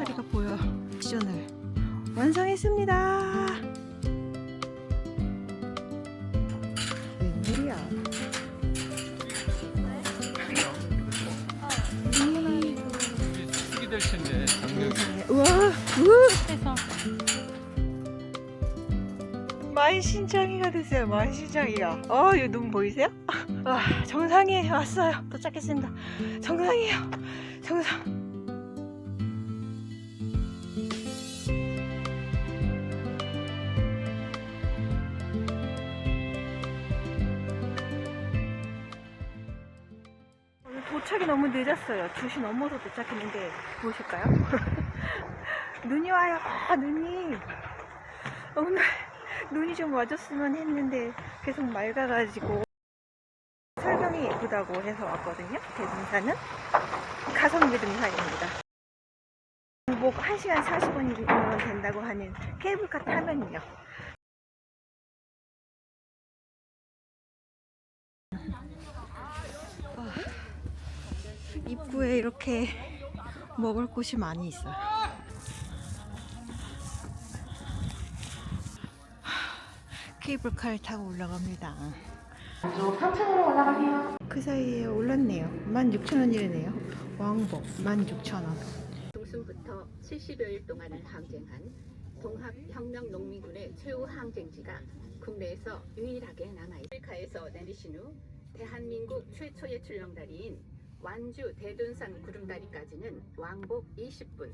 추렁다리가 보여. 지전을 완성했습니다. 웬일이야? 쓰게 될 텐데 세상에. 우와, 우와. 만신창이가 됐어요. 만신창이가. 어, 이거 눈 보이세요? 와, 정상에 왔어요. 도착했습니다. 정상이에요. 정상. 도착이 너무 늦었어요. 2시 넘어서 도착했는데 보실까요? 눈이 와요. 아, 눈이. 오늘 눈이 좀 와줬으면 했는데 계속 맑아가지고 설경이 예쁘다고 해서 왔거든요. 대등산은 가성비 등산입니다. 뭐 1시간 40분이면 된다고 하는 케이블카 타면요. 입구에 이렇게 먹을 곳이 많이 있어요. 케이블카를 타고 올라갑니다. 쪽 3층으로 올라가세요. 그 사이에 올랐네요. 16,000원이네요. 왕복 16,000원. 중순부터 70여일 동안을 항쟁한 동학혁명농민군의 최후 항쟁지가 국내에서 유일하게 남아있습니다. 아프리카에서 내리신 후 대한민국 최초의 출렁다리인 완주 대둔산 구름다리까지는 왕복 20분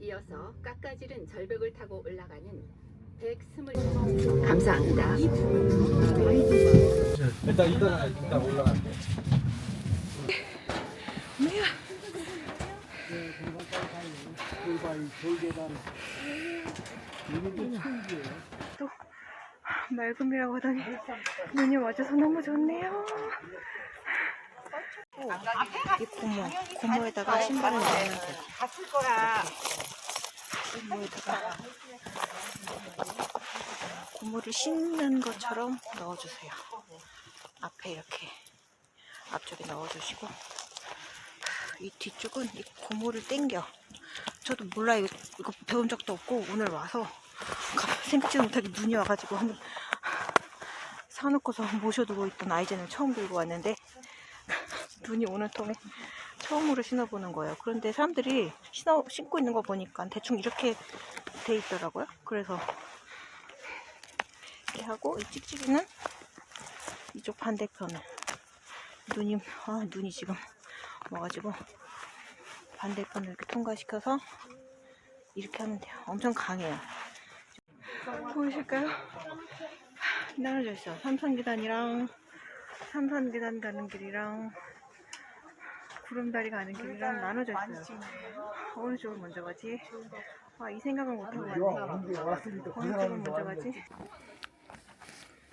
이어서 깎아지른 절벽을 타고 올라가는 120 감사합니다. 일단 이따가 이따 올라갈게 뭐야? 또 맑음이라고 하더니 눈이 와줘서 너무 좋네요. 이 고모, 고모에다가 신발을 넣으면 돼. 갔을 거야. 고모에다가 고모를 신는 것처럼 넣어주세요. 앞에 이렇게 앞쪽에 넣어주시고 이 뒤쪽은 이 고모를 당겨. 저도 몰라요. 이거, 이거 배운 적도 없고 오늘 와서 가- 생각지도 못하게 눈이 와가지고 한번 사놓고서 모셔두고 있던 아이젠을 처음 들고 왔는데 눈이 오는 통에 처음으로 신어보는 거예요. 그런데 사람들이 신어, 신고 있는 거 보니까 대충 이렇게 돼 있더라고요. 그래서 이렇게 하고 이 찍찍이는 이쪽 반대편을 눈이 아 눈이 지금 와가지고 반대편을 이렇게 통과시켜서 이렇게 하면 돼요. 엄청 강해요. 보이실까요? 나눠져 있어. 삼선 계단이랑 삼선 계단 가는 길이랑 구름다리 가는 길이랑 나눠져 있어요. 어느 쪽을 먼저 가지? 아, 이 생각을 못하고 왔네. 어느 쪽을 먼저 가지?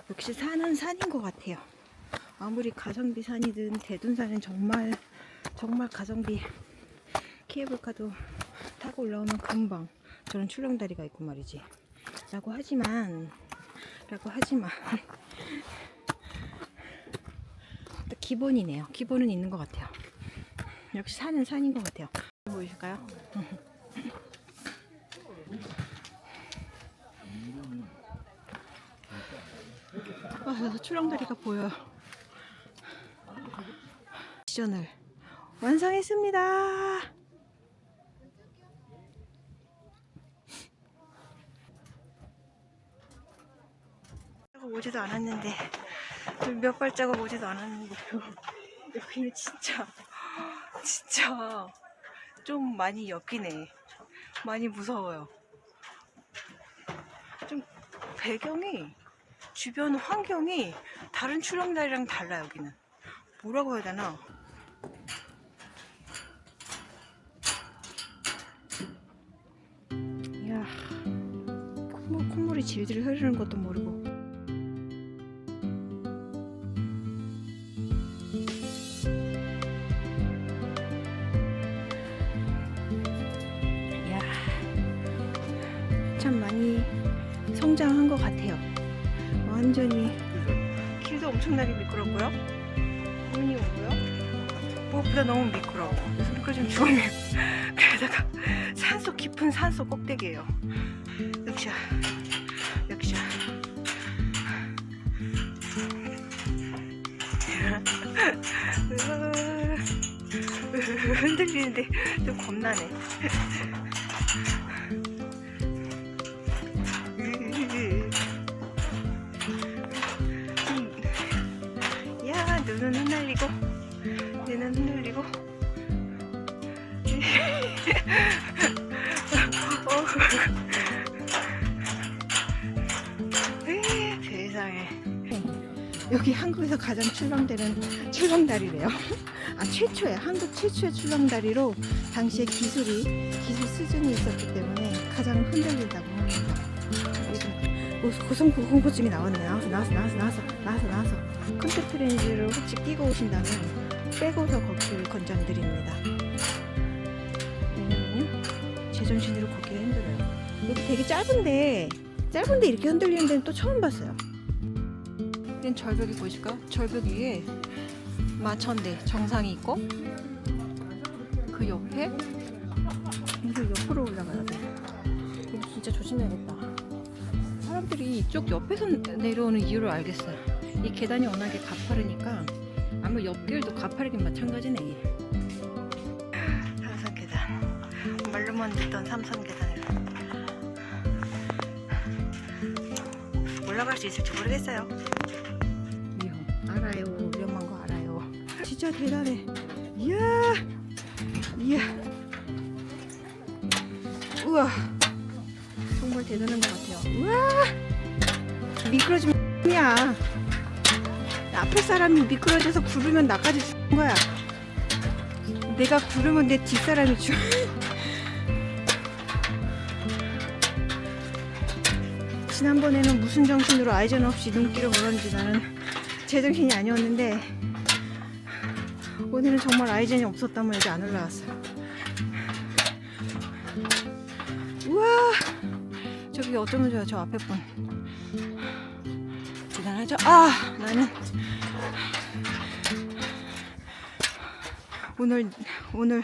역시 산은 산인 것 같아요. 아무리 가성비 산이든 대둔산은 정말 정말 가성비 케이블카도 타고 올라오면 금방 저런 출렁다리가 있고 말이지. 라고 하지만 라고 하지만 또 기본이네요. 기본은 있는 것 같아요. 역시 산은 산인 것 같아요. 보이실까요? 아, 출렁다리가 보여요. 시전을 완성했습니다. 오지도 않았는데 몇 발자국 오지도 않았는데 여기는 진짜 진짜 좀 많이 엮이네. 많이 무서워요. 좀 배경이 주변 환경이 다른 출렁다리랑 달라 여기는. 뭐라고 해야 되나? 이야, 콧물, 콧물이 질질 흐르는 것도 모르고. 성장한 것 같아요. 완전히 길도 엄청나게 미끄럽고요. 눈이 오고요. 무엇보다 너무 미끄러워. 그래서 미끄러지면 죽으면. 그러다가 산속 깊은 산속 꼭대기예요. 역시야, 역시야. 흔들리는데 좀 겁나네. 흩날리고 눈은 흔들리고. 어. 에이, 여기 한국에서 가장 출렁대는 출렁다리래요. 아 최초의 한국 최초의 출렁다리로 당시에 기술이 기술 수준이 있었기 때문에 가장 흔들린다고 고- 고성부 홍보증이 나왔네 나와서 나와서 나와서 나와서 나와서 나와서 콘택트 렌즈를 혹시 끼고 오신다면 빼고서 걷기를 권장드립니다. 왜냐면요 제정신으로 걷기가 힘들어요. 여기 되게 짧은데 짧은데 이렇게 흔들리는 데는 또 처음 봤어요. 여긴 절벽이 보이실까요? 절벽 위에 마천대 정상이 있고 그 옆에 이거 옆으로 올라가야 돼. 여기 진짜 조심해야겠다 사람들이 이쪽 옆에서 내려오는 이유를 알겠어요. 이 계단이 워낙에 가파르니까 아마 옆길도 가파르긴 마찬가지네. 삼선 계단. 말로만 듣던 삼선 계단을 올라갈 수 있을지 모르겠어요. 위험. 알아요. 위험한 거 알아요. 진짜 대단해. 이야. 이야. 우와. 대단한 것 같아요. 우와! 미끄러지면 야 앞에 사람이 미끄러져서 구르면 나까지 죽는 거야. 내가 구르면 내 뒷사람이 죽. 지난번에는 무슨 정신으로 아이전 없이 눈길을 몰았는지 나는 제정신이 아니었는데 오늘은 정말 아이전이 없었다면 여기 안 올라왔어. 우와! 저기 어쩌면 좋아 저 앞에 분? 대단하죠? 아 나는 오늘 오늘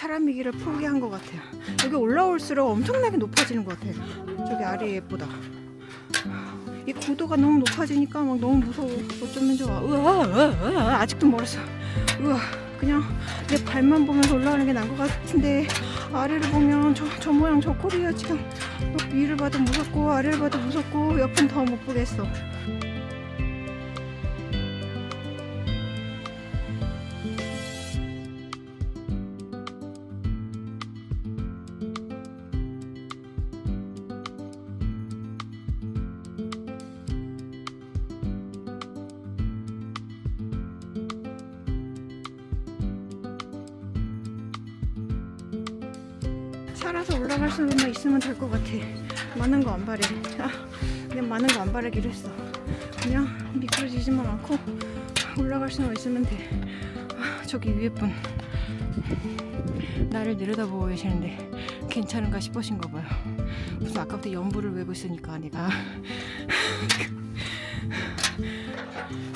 사람이기를 포기한 것 같아요. 여기 올라올수록 엄청나게 높아지는 것 같아요. 저기 아래보다. 이 고도가 너무 높아지니까 막 너무 무서워. 어쩌면 좋아. 우와, 우와 아직도 멀었어. 우와 그냥 내 발만 보면서 올라가는 게 나은 것 같은데 아래를 보면 저, 저 모양 저 꼴이야 지금 어, 위를 봐도 무섭고 아래를 봐도 무섭고 옆은 더 못 보겠어 있으면 될 것 같아. 많은 거 안 바래. 아, 그냥 많은 거 안 바라기로 했어. 그냥 미끄러지지만 않고 올라갈 수만 있으면 돼. 아, 저기 위에 분 나를 내려다보고 계시는데 괜찮은가 싶으신가 봐요. 무슨 아까부터 연부를 외고 있으니까 내가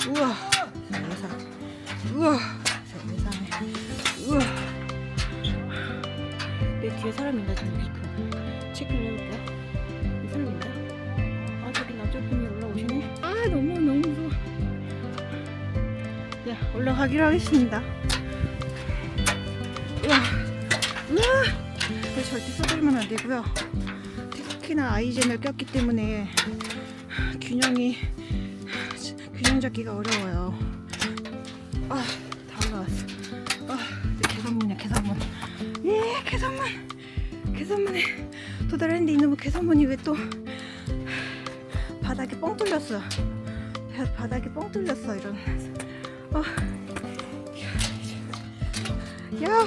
우와 세상 우와 세상에 우와 내 뒤에 사람 있나 좀 너무 너무 무서워. 야 올라가기로 하겠습니다. 우와 우와. 절대 쏟아지면 안 되고요. 특히나 아이젠을 꼈기 때문에 균형이 균형 잡기가 어려워요. 아 다 올라왔어. 아내 계산문이야 계산문. 예, 개선문. 개선문에 도달했는데 이놈의 개선문이 왜 또 바닥에 뻥 뚫렸어. 바- 바닥에 뻥 뚫렸어 이런. 어. 야,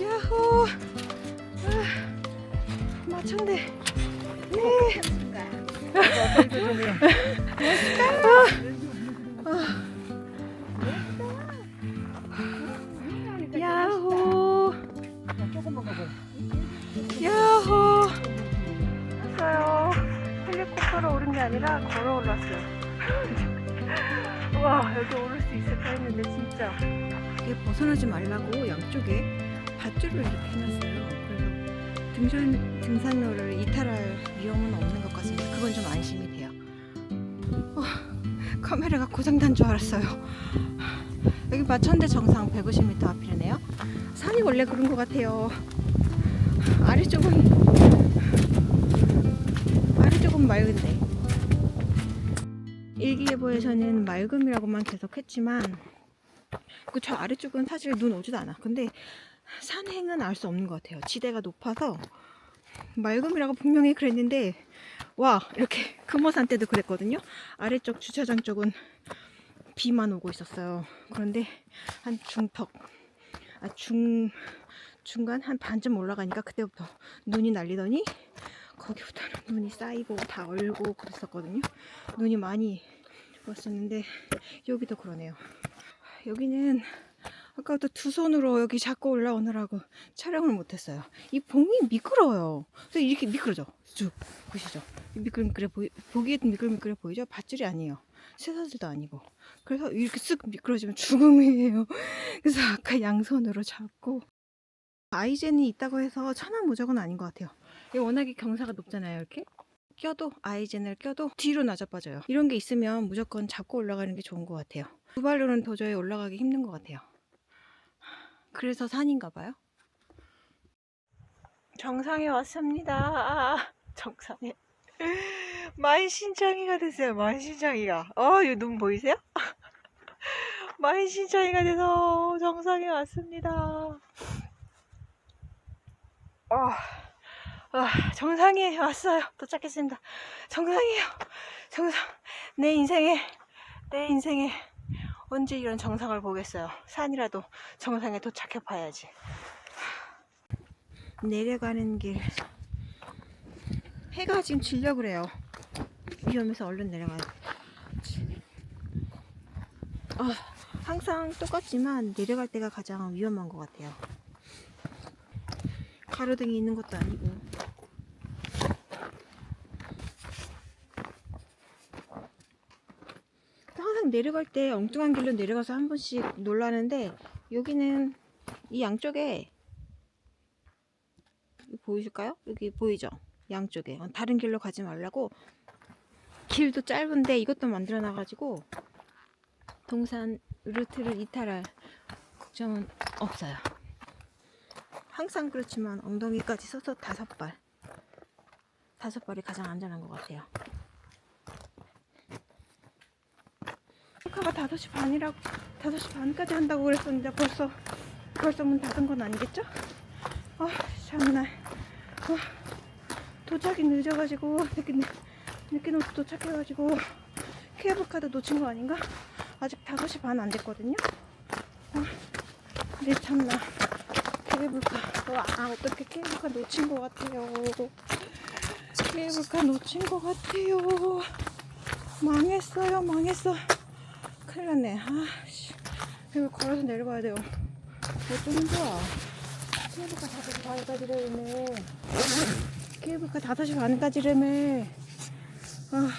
야호. 아, 마천대. 예. 아. 게 아니라 걸어 올랐어요. 와 여기 오를 수 있을까 했는데 진짜 바닥에 벗어나지 말라고 양쪽에 밧줄을 이렇게 해놨어요. 그래서 등산, 등산로를 이탈할 위험은 없는 것 같습니다. 그건 좀 안심이 돼요. 어, 카메라가 고장난 줄 알았어요. 여기 마천대 정상 150m 앞이네요. 산이 원래 그런 것 같아요. 아래쪽은 아래쪽은 맑은데 일기예보에서는 맑음이라고만 계속 했지만 그 저 아래쪽은 사실 눈 오지도 않아. 근데 산행은 알 수 없는 것 같아요. 지대가 높아서 맑음이라고 분명히 그랬는데 와 이렇게 금호산 때도 그랬거든요. 아래쪽 주차장 쪽은 비만 오고 있었어요. 그런데 한 중턱 아 중 중간 한 반쯤 올라가니까 그때부터 눈이 날리더니 거기부터는 눈이 쌓이고 다 얼고 그랬었거든요. 눈이 많이 왔었는데 여기도 그러네요. 여기는 아까부터 두 손으로 여기 잡고 올라오느라고 촬영을 못했어요. 이 봉이 미끄러워요. 그래서 이렇게 미끄러져. 쭉 보시죠. 미끌미끌해 보이, 보기에도 미끌미끌해 보이죠? 밧줄이 아니에요. 쇠사슬도 아니고. 그래서 이렇게 쓱 미끄러지면 죽음이에요. 그래서 아까 양손으로 잡고 아이젠이 있다고 해서 천안 무적은 아닌 것 같아요. 이게 워낙에 경사가 높잖아요. 이렇게 껴도 아이젠을 껴도 뒤로 낮아 빠져요. 이런 게 있으면 무조건 잡고 올라가는 게 좋은 것 같아요. 두 발로는 도저히 올라가기 힘든 것 같아요. 그래서 산인가 봐요. 정상에 왔습니다. 정상에. 만신창이가 됐어요. 만신창이가. 어, 이눈 보이세요? 만신창이가 돼서 정상에 왔습니다. 어, 아, 정상에 왔어요. 도착했습니다. 정상이에요. 정상. 내 인생에, 내 인생에 언제 이런 정상을 보겠어요. 산이라도 정상에 도착해 봐야지. 내려가는 길. 해가 지금 질려 그래요. 위험해서 얼른 내려가야 돼. 아, 항상 똑같지만 내려갈 때가 가장 위험한 것 같아요. 가로등이 있는 것도 아니고. 항상 내려갈 때 엉뚱한 길로 내려가서 한 번씩 놀라는데 여기는 이 양쪽에 보이실까요? 여기 보이죠? 양쪽에 어, 다른 길로 가지 말라고 길도 짧은데 이것도 만들어 놔가지고 동산 루트를 이탈할 걱정은 없어요. 항상 그렇지만 엉덩이까지 서서 다섯 발 다섯 발이 가장 안전한 것 같아요. 녹화가 5시 반이라고 5시 반까지 한다고 그랬었는데 벌써 벌써 문 닫은 건 아니겠죠? 아 참나 어, 도착이 늦어가지고 늦게 늦게 놓 도착해가지고 케이블카드 놓친 거 아닌가? 아직 5시 반 안 됐거든요. 아, 네 참나 케이블카 와 어떻게 케이블카 놓친 거 같아요. 케이블카 놓친 거 같아요. 망했어요 망했어. 큰일 났네. 아, 씨. 이거 걸어서 내려가야 돼요. 어쩌면 좋아. 케이블카 5시 반까지라며. 케이블카 5시 반까지라며. 아,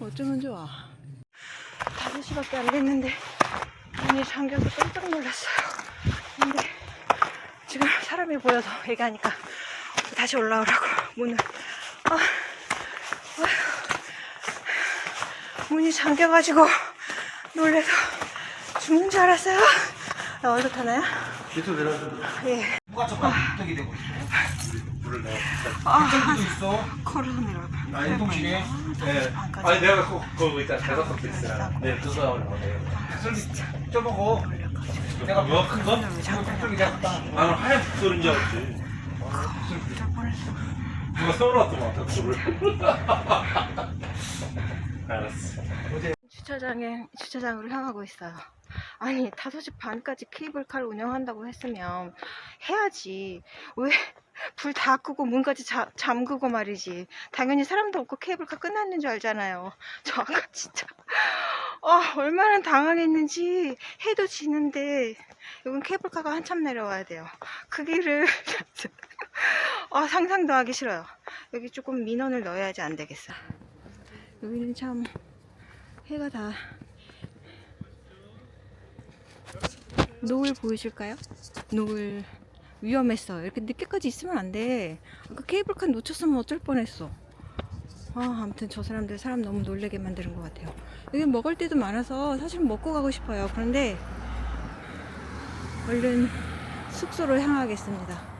어쩌면 좋아. 5시밖에 안 됐는데, 문이 잠겨서 깜짝 놀랐어요. 사람이 보여서 얘기하니까 다시 올라오라고 문을. 아, 문이 잠겨가지고 놀래서 죽는 줄 알았어요. 아, 어떡하나요? 밑으로 내려서 예. 누가 저까 갑자기 되고 있어. 물을 내가 아, 도 있어. 걸어서 내려가. 아, 이동식에. 네. 아니 내가 그, 그 일단 대답 있어요. 네, 그 사람을 보내요. 술 쪄보고. 내가 뭐큰 거? 하얀 북소리인 줄 알았지. 누가 써놓았던 것 같아, 북소를. 알았어. 주차장에 주차장으로 향하고 있어요. 아니 5시 반까지 케이블카를 운영한다고 했으면 해야지. 왜 불 다 끄고 문까지 자, 잠그고 말이지. 당연히 사람도 없고 케이블카 끝났는 줄 알잖아요. 저 아까 진짜 아, 얼마나 당황했는지 해도 지는데 여긴 케이블카가 한참 내려와야 돼요. 그 길을 아, 상상도 하기 싫어요. 여기 조금 민원을 넣어야지 안 되겠어. 여기는 참 해가 다 노을 보이실까요? 노을 위험했어. 이렇게 늦게까지 있으면 안 돼. 아까 케이블카 놓쳤으면 어쩔 뻔했어. 아, 아무튼 저 사람들 사람 너무 놀래게 만드는 것 같아요. 여기 먹을 데도 많아서 사실 먹고 가고 싶어요. 그런데 얼른 숙소로 향하겠습니다.